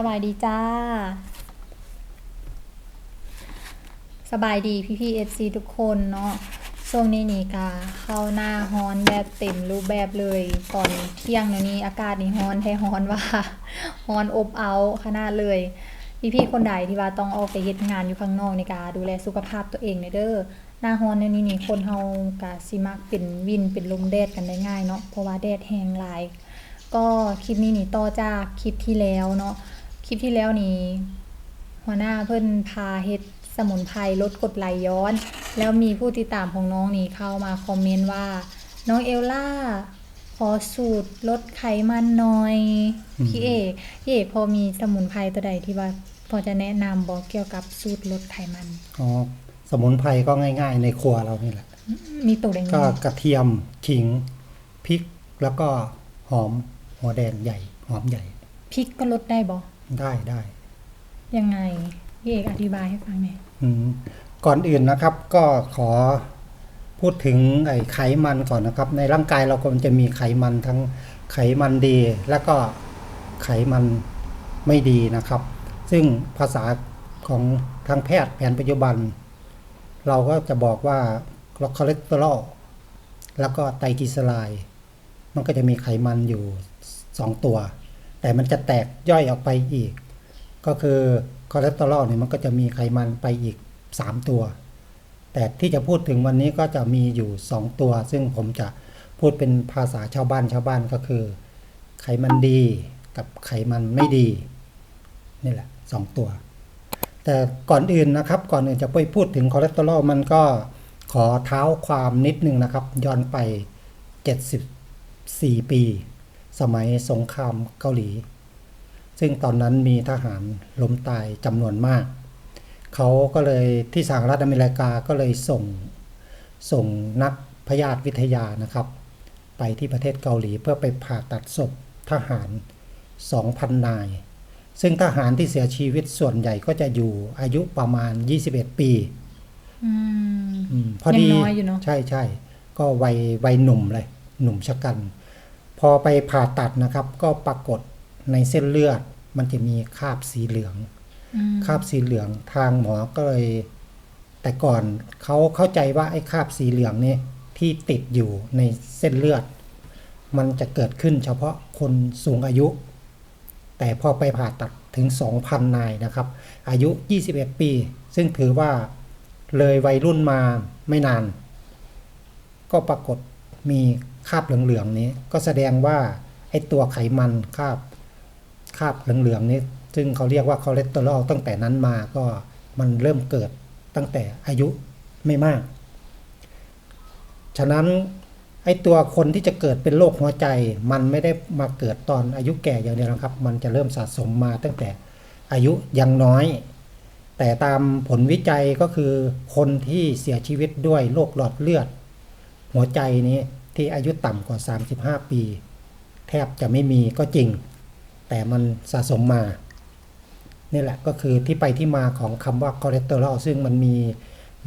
สบายดีจ้า สบายดีพี่พี่เอฟซีทุกคนเนาะช่วงนี้นี่กาเข้าหน้าฮ้อนแบบเต็มรูปแบบเลยตอนเที่ยงเดี๋ยวนี้อากาศนี่ฮ้อนแท้ฮ้อนว่าฮ้อนอบเอาขนาดเลยพี่พี่คนใดที่ว่าต้องออกไปเฮ็ดงานอยู่ข้างนอกในกาดูแลสุขภาพตัวเองหน่อยเด้อหน้าฮ้อนเดี๋ยนี้นี่คนเฮากะสิมักเป็นวินเป็นลมแดดกันได้ง่ายเนาะเพราะว่าแดดแห้งหลาย ก็คลิปนี้นี่ต่อจากคลิปที่แล้วเนาะ คลิปที่แล้วนี่หัวหน้าเพิ่นพาเฮ็ดสมุนไพรลดกรดไหลย้อน แล้วมีผู้ติดตามของน้องนี่เข้ามาคอมเมนต์ว่า น้องเอลล่าขอสูตรลดไขมันหน่อยอืมพี่เอกพี่เอกพอมีสมุนไพรตัวใดที่ว่าพอจะแนะนำบอกเกี่ยวกับสูตรลดไขมันอ๋อสมุนไพรก็ง่าย ๆ ในครัวเรานี่แหละ มีตัวใดก็บ้างกระเทียมขิงพริกแล้วก็หอมหัวแดงใหญ่ หอมใหญ่พริกก็ลดได้บ่ ได้ได้ยังไงพี่เอกอธิบายให้ฟังหน่อยอืมก่อนอื่นนะครับ ก็ขอพูดถึงไอ้ไขมันก่อนนะครับ ในร่างกายเราก็มันจะมีไขมันทั้งไขมันดี แล้วก็ไขมันไม่ดีนะครับ ซึ่งภาษาของทางแพทย์แผนปัจจุบัน เราก็จะบอกว่าคอเลสเตอรอลแล้วก็ไตรกลีเซอไรด์มันก็จะมีไขมันอยู่สองตัว แต่มันจะแตกย่อยออกไปอีก ก็คือคอเลสเตอรอลเนี่ยมันก็จะมีไขมันไปอีก 3 ตัว แต่ที่จะพูดถึงวันนี้ก็จะมีอยู่ 2 ตัว ซึ่งผมจะพูดเป็นภาษาชาวบ้านชาวบ้านก็คือ ไขมันดีกับไขมันไม่ดี นี่แหละ 2 ตัว แต่ก่อนอื่นนะครับ ก่อนอื่นจะไปพูดถึงคอเลสเตอรอลมันก็ขอเท้าความนิดนึงนะครับ ย้อนไป 74 ปี สมัยสงครามเกาหลี ซึ่งตอนนั้นมีทหารล้มตายจำนวนมาก เขาก็เลยที่สหรัฐอเมริกาก็เลยส่งส่งนักพยาธิวิทยานะครับ ไปที่ประเทศเกาหลีเพื่อไปผ่าตัดศพทหาร 2,000 นาย ซึ่งทหารที่เสียชีวิตส่วนใหญ่ก็จะอยู่อายุประมาณ 21 ปีอืมอืมพอดียังน้อยอยู่เนอะใช่ใช่ก็วัยวัยหนุ่มเลย หนุ่มชะกัน พอไปผ่าตัดนะครับ ก็ปรากฏในเส้นเลือด มันจะมีคราบสีเหลืองอืมคราบสีเหลืองทางหมอก็เลย แต่ก่อนเขาเข้าใจว่าไอ้คราบสีเหลืองนี่ที่ติดอยู่ในเส้นเลือด มันจะเกิดขึ้นเฉพาะคนสูงอายุ แต่พอไปผ่าตัดถึง 2,000 นายนะครับ อายุ 21 ปี ซึ่งถือว่าเลยวัยรุ่นมาไม่นาน ก็ปรากฏมี คราบเหลืองๆนี้ก็แสดงว่าไอตัวไขมันคราบคราบเหลืองๆนี้ ซึ่งเขาเรียกว่าคอเลสเตอรอลตั้งแต่นั้นมาก็มันเริ่มเกิดตั้งแต่อายุไม่มาก ฉะนั้นไอตัวคนที่จะเกิดเป็นโรคหัวใจ มันไม่ได้มาเกิดตอนอายุแก่อย่างเดียวนะครับ มันจะเริ่มสะสมมาตั้งแต่อายุยังน้อย แต่ตามผลวิจัยก็คือคนที่เสียชีวิตด้วยโรคหลอดเลือด หัวใจนี้ ที่อายุต่ำกว่า 35 ปี แทบจะไม่มีก็จริง แต่มันสะสมมานี่แหละก็คือที่ไปที่มาของคำว่าคอเลสเตอรอลซึ่งมันมี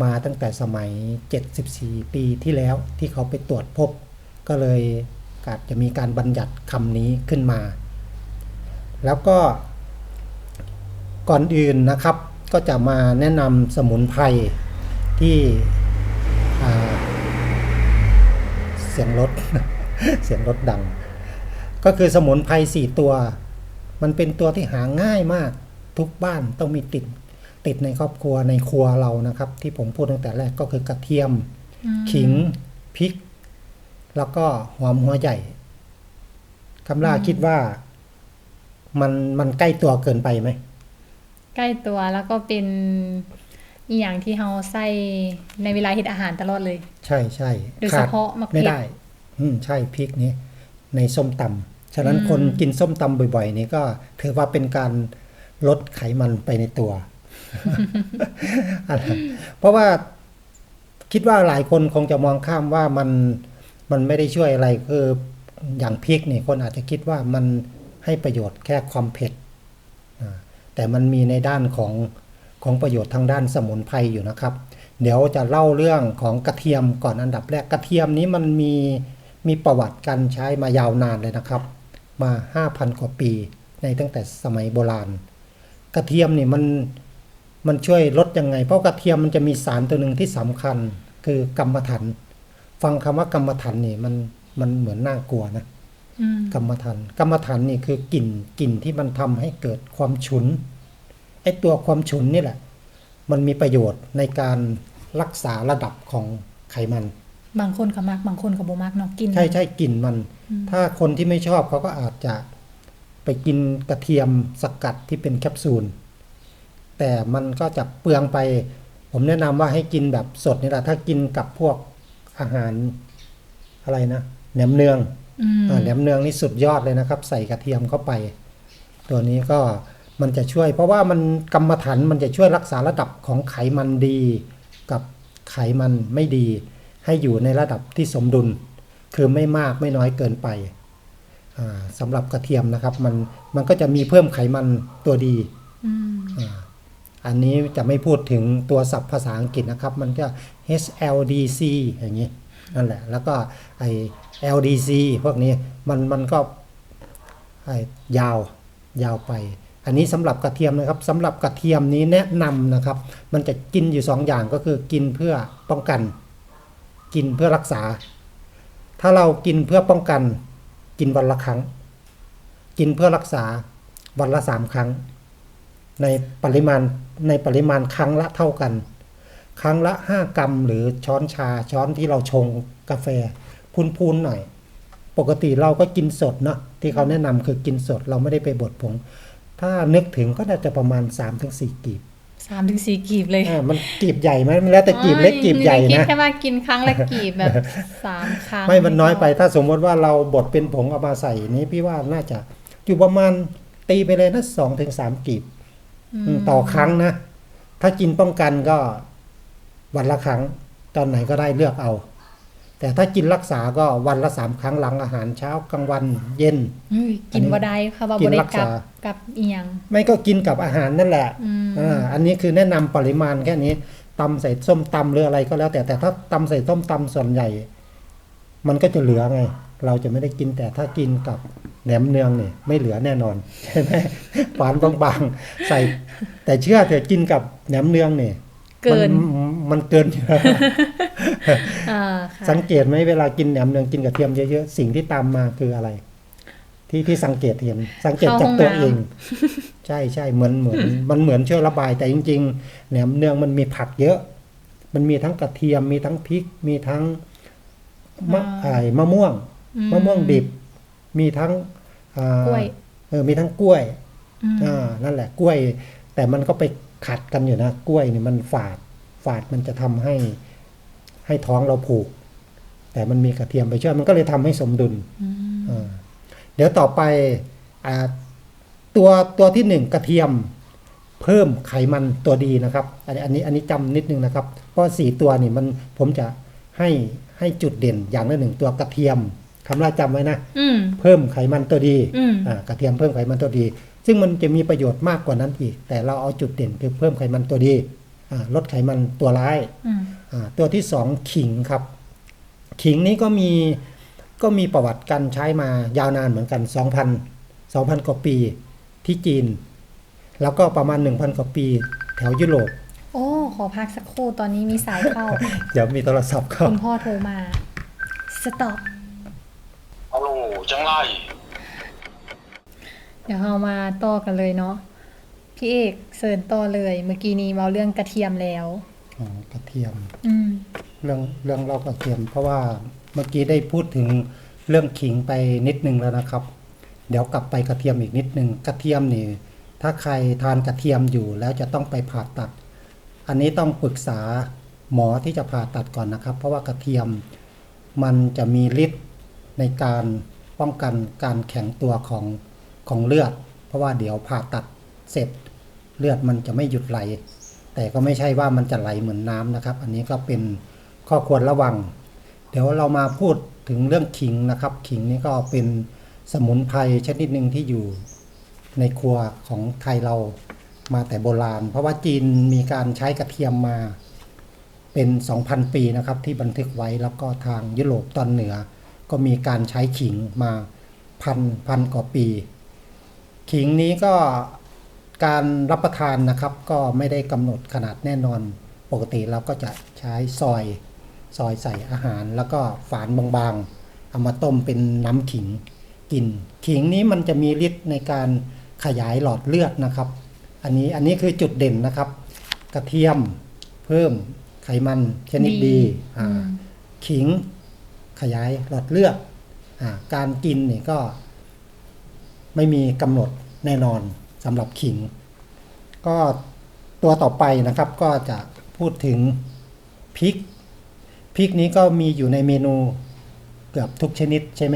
มาตั้งแต่สมัย 74 ปีที่แล้วที่เขาไปตรวจพบ ก็เลยอาจจะมีการบัญญัติคำนี้ขึ้นมา แล้วก็ก่อนอื่นนะครับก็จะมาแนะนำสมุนไพรที่อ่า เสียงรถ เสียงรถดัง ก็คือสมุนไพรสี่ตัว มันเป็นตัวที่หาง่ายมาก ทุกบ้านต้องมีติดติดในครอบครัวในครัวเรานะครับ ที่ผมพูดตั้งแต่แรกก็คือกระเทียมอืมขิงพริก แล้วก็หอมหัวใหญ่คำล่าคิดว่ามันมันใกล้ตัวเกินไปไหม ใกล้ตัวแล้วก็เป็น อีหยังที่เราใส่ในเวลาเฮ็ดอาหารตลอดเลย ใช่ใช่โดยเฉพาะมะเขือไม่ได้ อืมใช่พริกนี้ในส้มตำฉะนั้นอืมคนกินส้มตำบ่อยๆ นี่ก็ถือว่าเป็นการลดไขมันไปในตัวอะไรเพราะว่าคิดว่าหลายคนคงจะมองข้ามว่ามันมันไม่ได้ช่วยอะไรคืออย่างพริกนี่คนอาจจะคิดว่ามันให้ประโยชน์แค่ความเผ็ดอ่าแต่มันมีในด้านของ ของประโยชน์ทางด้านสมุนไพรอยู่นะครับ เดี๋ยวจะเล่าเรื่องของกระเทียมก่อนอันดับแรกกระเทียมนี้มันมีมีประวัติการใช้มายาวนานเลยนะครับ มา 5,000 กว่าปี ในตั้งแต่สมัยโบราณ กระเทียมนี่มันมันช่วยลดยังไง เพราะกระเทียมมันจะมีสารตัวหนึ่งที่สำคัญคือกรรมฐานฟังคำว่ากรรมฐานนี่มันมันเหมือนน่ากลัวนะอืมกรรมฐานกรรมฐานนี่คือกลิ่นกลิ่นที่มันทำให้เกิดความฉุน ไอ้ตัวความฉุนนี่แหละ มันมีประโยชน์ในการรักษาระดับของไขมัน บางคนก็มักบางคนก็บ่มักเนาะกิน ใช่ใช่กลิ่นมันอืมถ้าคนที่ไม่ชอบเขาก็อาจจะไปกินกระเทียมสกัดที่เป็นแคปซูล แต่มันก็จะเปลืองไป ผมแนะนำว่าให้กินแบบสดนี่แหละ ถ้ากินกับพวกอาหารอะไรนะแหนมเนืองอืมอ่าแหนมเนืองนี่สุดยอดเลยนะครับ ใส่กระเทียมเข้าไป ตัวนี้ก็ มันจะช่วย เพราะว่ามันกรรมฐานมันจะช่วยรักษาระดับของไขมันดี กับไขมันไม่ดี ให้อยู่ในระดับที่สมดุล คือไม่มากไม่น้อยเกินไปอ่าสำหรับกระเทียมนะครับ มันมันก็จะมีเพิ่มไขมันตัวดีอืมอ่าอันนี้จะไม่พูดถึงตัวศัพท์ภาษาอังกฤษนะครับ มันก็ HLDC อย่างนี้นั่นแหละ แล้วก็ไอ LDC พวกนี้มันมันก็ไอยาวยาวไป อันนี้สำหรับกระเทียมนะครับสำหรับกระเทียมนี้แนะนำนะครับ มันจะกินอยู่สองอย่างก็คือกินเพื่อป้องกัน กินเพื่อรักษา ถ้าเรากินเพื่อป้องกัน กินวันละครั้ง กินเพื่อรักษาวันละสามครั้ง ในปริมาณในปริมาณครั้งละเท่ากัน ครั้งละ 5 กรัมหรือช้อนชาช้อนที่เราชงกาแฟพูนๆหน่อย ปกติเราก็กินสดเนาะที่เขาแนะนำคือกินสดเราไม่ได้ไปบดผง ถ้านึกถึงก็น่าจะประมาณ 3-4กีบสามถึงสี่กีบเลยอ่ามันกีบใหญ่ไหมมันแล้วแต่กีบเล็กกีบใหญ่คิดนะแค่ว่ากินครั้งละกีบแบบสามครั้งไม่มันน้อยไปถ้าสมมติว่าเราบดเป็นผงเอามาใส่นี้พี่ว่าน่าจะอยู่ประมาณตีไปเลยนะสองถึงสามกีบอืมต่อครั้งนะ ถ้ากินป้องกันก็วันละครั้ง ตอนไหนก็ได้เลือกเอา แต่ถ้ากินรักษาก็วันละสามครั้งหลังอาหารเช้ากลางวันเย็นเฮ้ยกินบ่ได้ค่ะว่ากิบ่นได้รักกับษากับเอียง ไม่ก็กินกับอาหารนั่นแหละอืมอ่าอันนี้คือแนะนำปริมาณแค่นี้ตำใส่ส้มตำหรืออะไรก็แล้ว แต่แต่ถ้าตำใส่ส้มตำส่วนใหญ่ มันก็จะเหลือไง เราจะไม่ได้กินแต่ถ้ากินกับแหนมเนืองเนี่ยไม่เหลือแน่นอนใช่ไหมฝานบางๆใส่ แต่เชื่อเถอะกินกับแหนมเนืองเนี่ย เกินมันมันเกินอยู่แล้วอ่าค่ะสังเกตไหมเวลากินแหนมเนืองกินกระเทียมเยอะๆสิ่งที่ตามมาคืออะไร ที่ที่สังเกตเห็นสังเกตจากตัวเอง ใช่ใช่เหมือนเหมือน มันเหมือนช่วยระบายแต่จริง ๆ แหนมเนืองมันมีผักเยอะ มันมีทั้งกระเทียมมีทั้งพริก มีทั้งมะไอ้มะม่วงอืมะม่วงดิบ มีทั้งอ่ากล้วยเออมีทั้งกล้วยอืมอ่านั่นแหละกล้วย แต่มันก็ไป ขัดกันอยู่นะ กล้วยนี่มันฝาด ฝาดมันจะทำให้ให้ท้องเราผูก แต่มันมีกระเทียมไปช่วยมันก็เลยทำให้สมดุลอืมอ่าเดี๋ยวต่อไปอ่าตัวตัวที่หนึ่งกระเทียม เพิ่มไขมันตัวดีนะครับ อันนี้อันนี้อันนี้จำนิดนึงนะครับ เพราะสี่ตัวนี่มันผมจะให้ให้จุดเด่นอย่างละหนึ่งตัวกระเทียมคำราจำไว้นะอืมเพิ่มไขมันตัวดีอืมอ่ากระเทียมเพิ่มไขมันตัวดี ซึ่งมันจะมีประโยชน์มากกว่านั้นอีก แต่เราเอาจุดเด่นคือเพิ่มไขมันตัวดีอ่าลดไขมันตัวร้ายอืมอ่าตัวที่สองขิงครับ ขิงนี้ก็มีก็มีประวัติการใช้มายาวนานเหมือนกัน 2,000 2,000 กว่าปีที่จีน แล้วก็ประมาณ 1,000 กว่าปีแถวยุโรปโอ้ ขอพักสักครู่ตอนนี้มีสายเข้า เดี๋ยวมีโทรศัพท์เข้า คุณพ่อโทรมา สต็อปฮัลโหลจังไรเดี๋ยวเรามาต่อกันเลยเนาะพี่เอกเสิร์นต่อเลย เมื่อกี้นี้เมาเรื่องกระเทียมแล้วอ๋อกระเทียม อืมเรื่องเรื่องเรากระเทียม เพราะว่าเมื่อกี้ได้พูดถึงเรื่องขิงไปนิดนึงแล้วนะครับ เดี๋ยวกลับไปกระเทียมอีกนิดนึงกระเทียมนี่ถ้าใครทานกระเทียมอยู่แล้วจะต้องไปผ่าตัด อันนี้ต้องปรึกษาหมอที่จะผ่าตัดก่อนนะครับ เพราะว่ากระเทียมมันจะมีฤทธิ์ในการป้องกันการแข็งตัวของ ของเลือด เพราะว่าเดี๋ยวผ่าตัดเสร็จเลือดมันจะไม่หยุดไหล แต่ก็ไม่ใช่ว่ามันจะไหลเหมือนน้ำนะครับ อันนี้ก็เป็นข้อควรระวัง เดี๋ยวเรามาพูดถึงเรื่องขิงนะครับ ขิงนี่ก็เป็นสมุนไพรชนิดหนึ่งที่อยู่ในครัวของไทยเรามาแต่โบราณ เพราะว่าจีนมีการใช้กระเทียมมาเป็น 2,000 ปีนะครับที่บันทึกไว้แล้วก็ทางยุโรปตอนเหนือ ก็มีการใช้ขิงมาพันพันกว่าปี ขิงนี้ก็การรับประทานนะครับก็ไม่ได้กำหนดขนาดแน่นอนปกติเราก็จะใช้ซอยซอยใส่อาหาร แล้วก็ฝานบางๆเอามาต้มเป็นน้ำขิงกิน ขิงนี้มันจะมีฤทธิ์ในการขยายหลอดเลือดนะครับ อันนี้อันนี้คือจุดเด่นนะครับ กระเทียมเพิ่มไขมันชนิดดีอ่าอืมขิงขยายหลอดเลือดอาการกินนี่ก็ ไม่มีกำหนดแน่นอนสำหรับขิง ก็ตัวต่อไปนะครับก็จะพูดถึงพริกพริกนี้ก็มีอยู่ในเมนูเกือบทุกชนิดใช่ไหม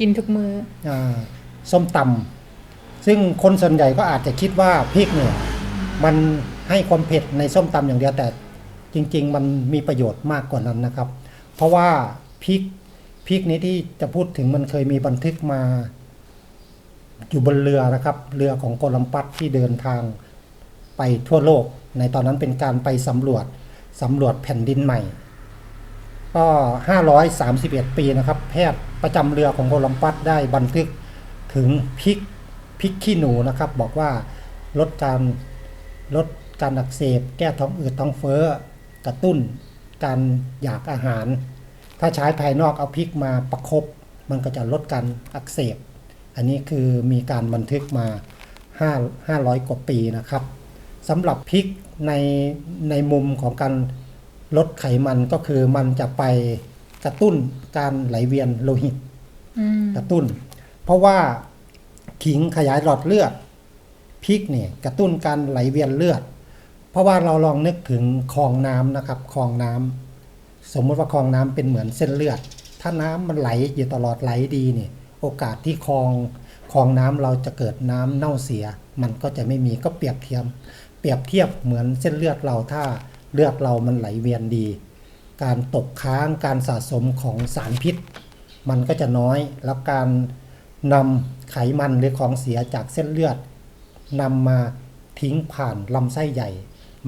กินทุกมืออ่าส้มตำซึ่งคนส่วนใหญ่ก็อาจจะคิดว่าพริกเนี่ยมันให้ความเผ็ดในส้มตำอย่างเดียวแต่จริง ๆ มันมีประโยชน์มากกว่านั้นนะครับ เพราะว่าพริกพริกนี้ที่จะพูดถึงมันเคยมีบันทึกมา อยู่บนเรือนะครับ เรือของโคลัมปัสที่เดินทางไปทั่วโลก ในตอนนั้นเป็นการไปสำรวจสำรวจแผ่นดินใหม่ ก็ 531 ปีนะครับ แพทย์ประจำเรือของโคลัมปัสได้บันทึกถึงพริกพริกขี้หนูนะครับ บอกว่าลดการลดการอักเสบ แก้ท้องอืดท้องเฟ้อกระตุ้นการอยากอาหาร ถ้าใช้ภายนอกเอาพริกมาประคบมันก็จะลดการอักเสบ อันนี้คือมีการบันทึกมา 5 500 กว่าปีนะครับสำหรับพริกในในมุมของการลดไขมันก็คือมันจะไปกระตุ้นการไหลเวียนโลหิตอืมกระตุ้น เพราะว่าขิงขยายหลอดเลือดพริกเนี่ยกระตุ้นการไหลเวียนเลือด เพราะว่าเราลองนึกถึงคลองน้ำนะครับคลองน้ำสมมติว่าคลองน้ำเป็นเหมือนเส้นเลือด ถ้าน้ำมันไหลอยู่ตลอดไหลดีเนี่ย โอกาสที่คลองคลองน้ำเราจะเกิดน้ำเน่าเสีย มันก็จะไม่มีก็เปรียบเทียม เปรียบเทียบเหมือนเส้นเลือดเราถ้าเลือดเรามันไหลเวียนดี การตกค้างการสะสมของสารพิษ มันก็จะน้อยแล้วการนำไขมันหรือของเสียจากเส้นเลือดนำมาทิ้งผ่านลำไส้ใหญ่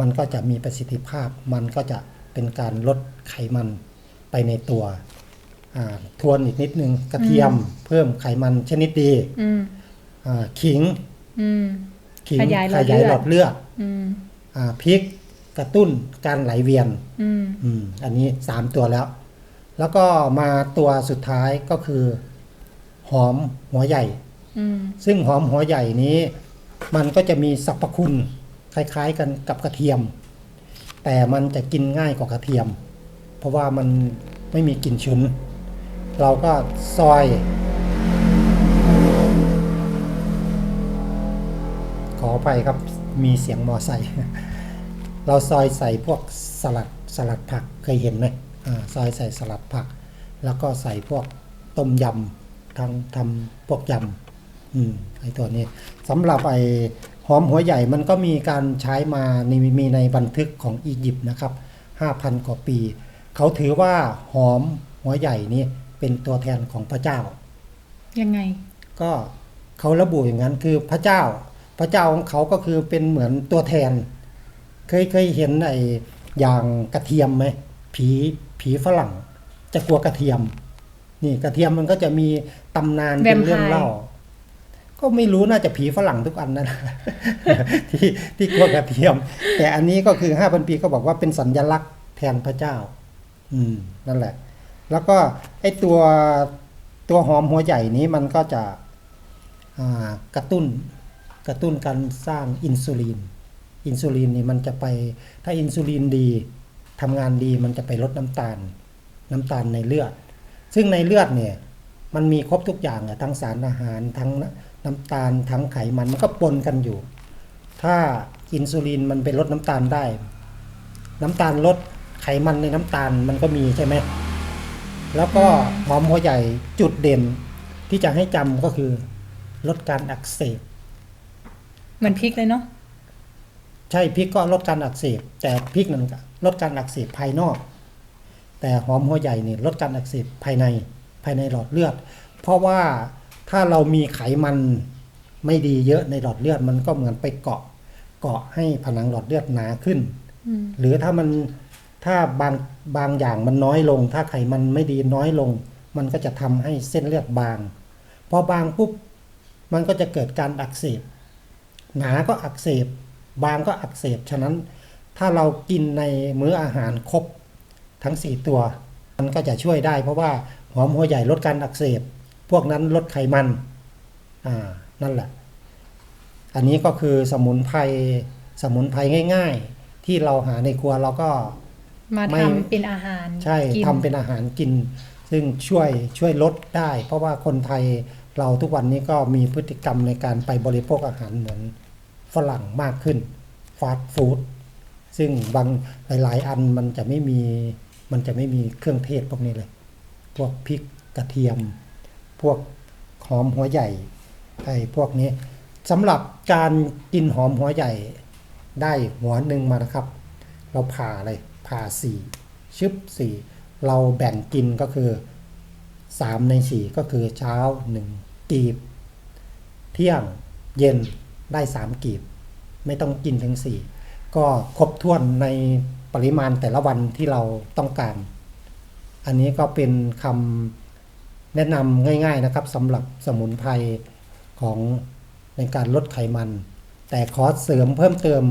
มันก็จะมีประสิทธิภาพ มันก็จะเป็นการลดไขมันไปในตัว ทวนอีกนิดนึงกระเทียมเพิ่มไขมันชนิดดีอืมอ่าขิงอืมขิงขยายหลอดเลือดหลอดเลือดอืมอ่าพริกกระตุ้นการไหลเวียนอืมอืมอันนี้สามตัวแล้ว แล้วก็มาตัวสุดท้ายก็คือ หอมหัวใหญ่อืมซึ่งหอมหัวใหญ่นี้ มันก็จะมีสรรพคุณ คล้าย ๆ กันกับกระเทียม แต่มันจะกินง่ายกว่ากระเทียม เพราะว่ามันไม่มีกลิ่นฉุน เราก็ซอย ขอไปครับมีเสียงมอไซค์เราซอยใส่พวกสลัดสลัดผักเคยเห็นไหมอ่าซอยใส่สลัดผัก แล้วก็ใส่พวกต้มยำทำทำพวกยำอืมไอตัวนี้สำหรับไอหอมหัวใหญ่มันก็มีการใช้มาในมีในบันทึกของอียิปต์นะครับ 5,000 กว่าปี เขาถือว่าหอมหัวใหญ่นี้ เป็นตัวแทนของพระเจ้า ยังไง ก็เขาระบุอย่างนั้นคือพระเจ้า พระเจ้าของเขาก็คือเป็นเหมือนตัวแทน เคยเคยเห็นไอ้อย่างกระเทียมไหมผีผีฝรั่ง จะกลัวกระเทียม นี่กระเทียมมันก็จะมีตำนานเป็นเรื่องเล่า ก็ไม่รู้น่าจะผีฝรั่งทุกอันนะที่ที่กลัวกระเทียม แต่อันนี้ก็คือห้าพันปีก็บอกว่าเป็นสัญลักษณ์แทนพระเจ้า อืมนั่นแหละ แล้วก็ไอตัวตัวหอมหัวใหญ่นี้มันก็จะกระตุ้นกระตุ้นการสร้างอินซูลิน อินซูลินนี่มันจะไปถ้าอินซูลินดีทำงานดีมันจะไปลดน้ำตาลน้ำตาลในเลือด ซึ่งในเลือดเนี่ยมันมีครบทุกอย่างอะทั้งสารอาหารทั้งน้ำตาลทั้งไขมันมันก็ปนกันอยู่ ถ้าอินซูลินมันไปลดน้ำตาลได้ น้ำตาลลดไขมันในน้ำตาลมันก็มีใช่ไหม แล้วก็หอมหัวใหญ่จุดเด่นที่จะให้จำก็คือ ลดการอักเสบเหมือนพริกเลยเนาะใช่พริกก็ลดการอักเสบ แต่พริกนั้นก็ลดการอักเสบภายนอก แต่หอมหัวใหญ่นี่ลดการอักเสบภายในภายในหลอดเลือด เพราะว่าถ้าเรามีไขมันไม่ดีเยอะในหลอดเลือดมันก็เหมือนไปเกาะ เกาะให้ผนังหลอดเลือดหนาขึ้นอืมหรือถ้ามัน ถ้าบางบางอย่างมันน้อยลง ถ้าไขมันไม่ดีน้อยลง มันก็จะทำให้เส้นเลือดบาง พอบางปุ๊บมันก็จะเกิดการอักเสบ หนาก็อักเสบ บางก็อักเสบ ฉะนั้นถ้าเรากินในมื้ออาหารครบทั้ง 4 ตัว มันก็จะช่วยได้ เพราะว่าหอมหัวใหญ่ลดการอักเสบ พวกนั้นลดไขมัน อ่า นั่นแหละ อันนี้ก็คือสมุนไพร สมุนไพรง่าย ๆ ที่เราหาในครัวเราก็ มาไม่ทำเป็นอาหาร ใช่กินทำเป็นอาหารกิน ซึ่งช่วยช่วยลดได้ เพราะว่าคนไทยเราทุกวันนี้ก็มีพฤติกรรมในการไปบริโภคอาหารเหมือนฝรั่งมากขึ้นฟาสต์ฟู้ดซึ่งบางหลาย ๆ อันมันจะไม่มีมันจะไม่มีเครื่องเทศพวกนี้เลย พวกพริกกระเทียม พวกหอมหัวใหญ่ไอ้พวกนี้สำหรับการกินหอมหัวใหญ่ได้หัวหนึ่งมานะครับ เราผ่าเลย ผ่าสี่ชึบสี่เราแบ่งกินก็คือสามในสี่ก็คือเช้าหนึ่งกีบ เที่ยงเย็นได้สามกีบ ไม่ต้องกินถึงสี่ก็ครบถ้วนในปริมาณแต่ละวันที่เราต้องการ อันนี้ก็เป็นคำแนะนำง่าย ๆนะครับสำหรับสมุนไพรของในการลดไขมัน แต่ขอเสริมเพิ่มเติม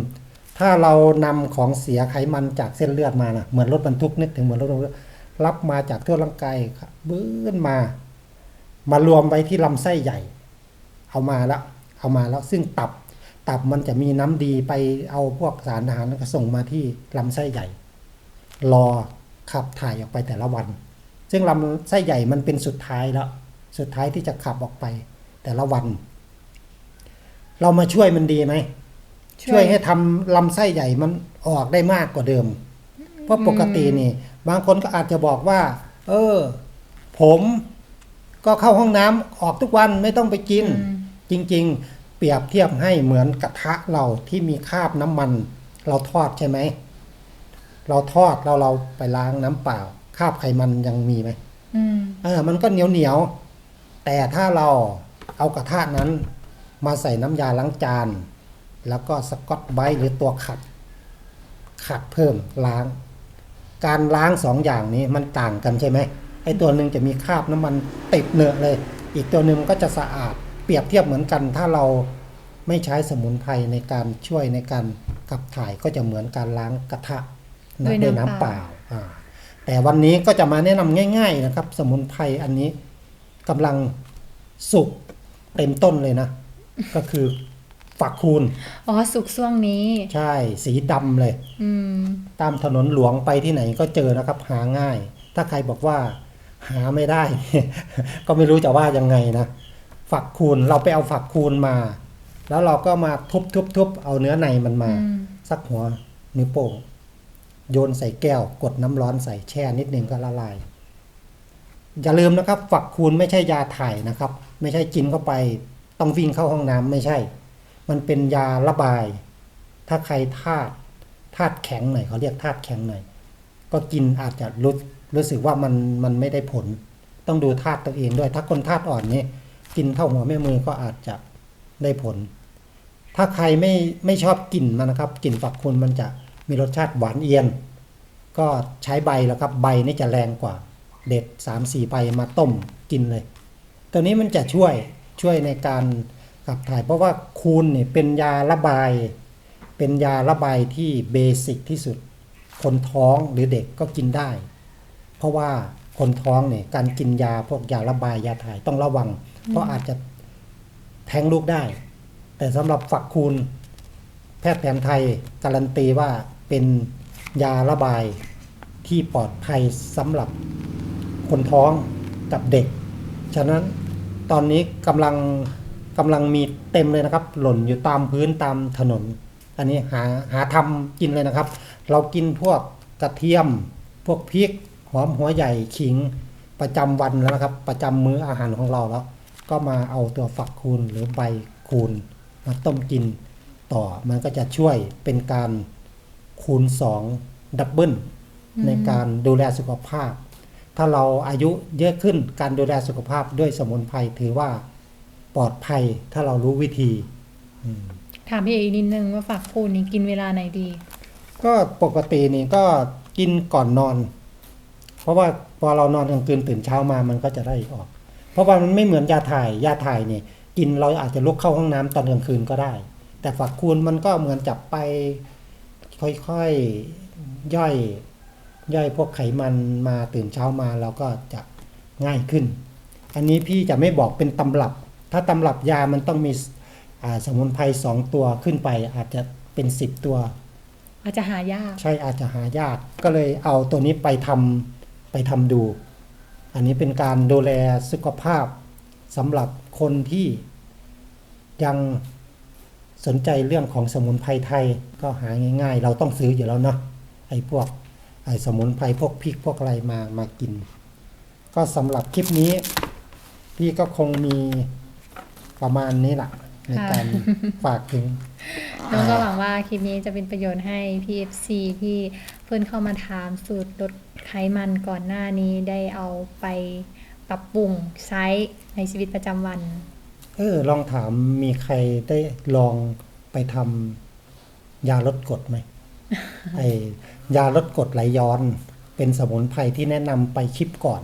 ถ้าเรานำของเสียไขมันจากเส้นเลือดมานะเหมือนรถบรรทุกนึกถึงเหมือนรถบรรทุกรับมาจากทั่วร่างกายครับบื้นมา มารวมไว้ที่ลำไส้ใหญ่ เอามาแล้ว เอามาแล้วซึ่งตับ ตับมันจะมีน้ำดีไปเอาพวกสารอาหารก็ส่งมาที่ลำไส้ใหญ่ รอขับถ่ายออกไปแต่ละวัน ซึ่งลำไส้ใหญ่มันเป็นสุดท้ายแล้ว สุดท้ายที่จะขับออกไปแต่ละวัน เรามาช่วยมันดีไหม ช่วยให้ทำลำไส้ใหญ่มันออกได้มากกว่าเดิม เพราะปกตินี่ บางคนก็อาจจะบอกว่า เออ ผมก็เข้าห้องน้ำออกทุกวันไม่ต้องไปกิน อืม จริง ๆ เปรียบเทียบให้เหมือนกระทะเราที่มีคราบน้ำมัน เราทอดใช่ไหม เราทอดเราเราไปล้างน้ำเปล่าคราบไขมันยังมีไหม อืม เออมันก็เหนียวเหนียวๆแต่ถ้าเราเอากระทะนั้น มาใส่น้ำยาล้างจาน แล้วก็สกอตไบรท์หรือตัวขัด ขัดเพิ่มล้าง การล้างสองอย่างนี้มันต่างกันใช่ไหมไอ้ตัวหนึ่งจะมีคราบน้ำมันติดเนื้อะเลย อีกตัวหนึ่งก็จะสะอาดเปรียบเทียบเหมือนกัน ถ้าเราไม่ใช้สมุนไพรในการช่วยในการขับถ่ายก็จะเหมือนการล้างกระทะนะด้วยด้วยน้ำน้ำเปเปล่าล่าอ่าแต่วันนี้ก็จะมาแนะนำง่าย ๆนะครับ สมุนไพรอันนี้กำลังสุกเต็มต้นเลยนะ ก็คือ ฝักคูณอ๋อสุกช่วงนี้ ใช่สีดำเลย อืม ตามถนนหลวงไปที่ไหนก็เจอนะครับ หาง่าย ถ้าใครบอกว่า หาไม่ได้ ก็ไม่รู้จะว่ายังไงนะฝักคูณเราไปเอาฝักคูณมา แล้วเราก็มาทุบทุบทุบเอาเนื้อในมันมา อืม สักหัวนิ้วโป้งโยนใส่แก้ว กดน้ำร้อนใส่แช่นิดนึงก็ละลาย อย่าลืมนะครับ ฝักคูณไม่ใช่ยาถ่ายนะครับ ไม่ใช่กินเข้าไป ต้องวิ่งเข้าห้องน้ำไม่ใช่ มันเป็นยาระบาย ถ้าใครธาตุธาตุแข็งหน่อยเขาเรียกธาตุแข็งหน่อย ก็กินอาจจะรู้รู้สึกว่ามันมันไม่ได้ผล ต้องดูธาตุตัวเองด้วย ถ้าคนธาตุอ่อนนี่กินเท่าหัวแม่มือก็อาจจะได้ผล ถ้าใครไม่ไม่ชอบกลิ่นมันนะครับกลิ่นฝักคูณมันจะมีรสชาติหวานเอียน ก็ใช้ใบแล้วครับ ใบนี่จะแรงกว่า เด็ดสามสี่ใบมาต้มกินเลย ตัวนี้มันจะช่วยช่วยในการ ขับถ่ายเพราะว่าคูณเนี่ยเป็นยาระบาย เป็นยาระบายที่เบสิกที่สุด คนท้องหรือเด็กก็กินได้ เพราะว่าคนท้องเนี่ยการกินยาพวกยาระบายยาถ่ายต้องระวัง เพราะอาจจะแท้งลูกได้ แต่สำหรับฝักคูณ แพทย์แผนไทยการันตีว่าเป็นยาระบายที่ปลอดภัยสำหรับคนท้องกับเด็ก ฉะนั้นตอนนี้กำลัง กำลังมีเต็มเลยนะครับ หล่นอยู่ตามพื้นตามถนน อันนี้หาหาทำกินเลยนะครับ เรากินพวกกระเทียม พวกพริกหอมหัวใหญ่ขิงประจำวันแล้วนะครับ ประจำมื้ออาหารของเราแล้ว ก็มาเอาตัวฝักคูณหรือใบคูณมาต้มกินต่อมันก็จะช่วยเป็นการคูณ2ดับเบิลในการดูแลสุขภาพ ถ้าเราอายุเยอะขึ้นการดูแลสุขภาพด้วยสมุนไพรถือว่า ลอดภัยถ้าเรารู้วิธีถามพี่เอกอีกนิดนึงว่าฝักคูณนี่กินเวลาไหนดี ก็ปกตินี่ก็กินก่อนนอน เพราะว่าพอเรานอนกลางคืนตื่นเช้ามามันก็จะได้ออก เพราะว่ามันไม่เหมือนยาถ่ายยาถ่ายนี่กินเราอาจจะลุกเข้าห้องน้ำตอนกลางคืนก็ได้ แต่ฝักคูณมันก็เหมือนจับไป ค่อยๆย่อย ย่อยพวกไขมันมาตื่นเช้ามาเราก็จะง่ายขึ้น อันนี้พี่จะไม่บอกเป็นตำรับ ถ้าตำรับยามันต้องมีอ่าสมุนไพรสองตัวขึ้นไป อาจจะเป็นสิบตัว อาจจะหายาก ใช่อาจจะหายาก ก็เลยเอาตัวนี้ไปทำไปทำดู อันนี้เป็นการดูแลสุขภาพสำหรับคนที่ยังสนใจเรื่องของสมุนไพรไทยก็หาง่าย ๆ เราต้องซื้ออยู่แล้วเนาะไอ้พวกไอ้สมุนไพรพวกพริกพวกอะไรมามากิน ก็สำหรับคลิปนี้ พี่ก็คงมี ประมาณนี้แหละในการฝากถึงน้องก็หวังว่าคลิปนี้จะเป็นประโยชน์ให้ PFC ที่เพื่อนเข้ามาถามสูตรลดไขมันก่อนหน้านี้ได้เอาไปปรับปรุงใช้ในชีวิตประจำวัน เออลองถามมีใครได้ลองไปทำยาลดกรดไหมไอยาลดกรดไหลย้อน เป็นสมุนไพรที่แนะนำไปคลิปก่อน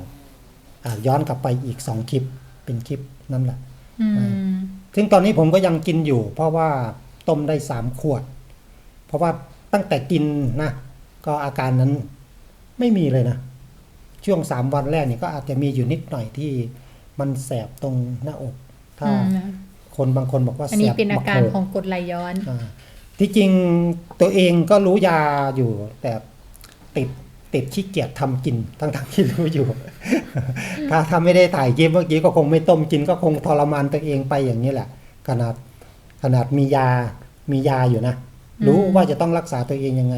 อ่าย้อนกลับไปอีกสองคลิปเป็นคลิปนั่นแหละอืม ซึ่งตอนนี้ผมก็ยังกินอยู่ เพราะว่าต้มได้สามขวด เพราะว่าตั้งแต่กินนะก็อาการนั้นไม่มีเลยนะ ช่วงสามวันแรกนี่ก็อาจจะมีอยู่นิดหน่อยที่มันแสบตรงหน้าอก ถ้าอืมคนบางคนบอกว่าอันนี้แสบเป็นอาการบัโขของกรดไหลย้อนอ่าที่จริงตัวเองก็รู้ยาอยู่แต่ติด ติดขี้เกียจทำกินทั้งทั้งๆที่รู้อยู่ ถ้าถ้าไม่ได้ถ่ายคลิปเมื่อกี้ก็คงไม่ต้มกินก็คงทรมานตัวเองไปอย่างนี้แหละ ขนาดขนาดมียามียาอยู่นะ รู้อืมว่าจะต้องรักษาตัวเองยังไง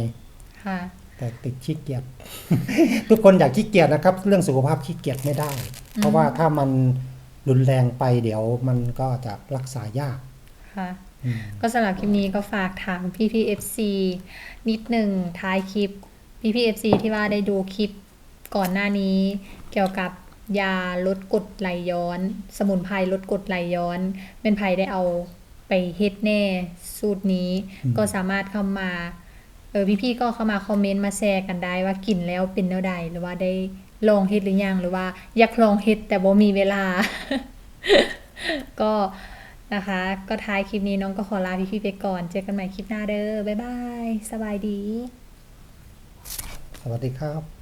ค่ะแต่ติดขี้เกียจทุกคนอยากขี้เกียจนะครับ เรื่องสุขภาพขี้เกียจไม่ได้ เพราะว่าถ้ามันรุนแรงไปเดี๋ยวมันก็จะรักษายากค่ะอืมก็สำหรับคลิปนี้ก็ฝากถามพี่พีเอฟซีนิดหนึ่งท้ายคลิป พี่พีเอฟซีที่ว่าได้ดูคลิปก่อนหน้านี้ เกี่ยวกับยาลดกรดไหลย้อน สมุนไพรลดกรดไหลย้อน เป็นไพได้เอาไปเฮ็ดแน่สูตรนี้อืมก็สามารถเข้ามาเออพี่ๆก็เข้ามาคอมเมนต์มาแชร์กันได้ว่ากินแล้วเป็นแนวใดหรือว่าได้ลองเฮ็ดหรือยังหรือว่าอยากลองเฮ็ดแต่บ่มีเวลา ก็นะคะ ก็ท้ายคลิปนี้น้องก็ขอลาพี่ๆไปก่อน เจอกันใหม่คลิปหน้าเด้อบ๊ายบาย สบายดีส วัสดีครับ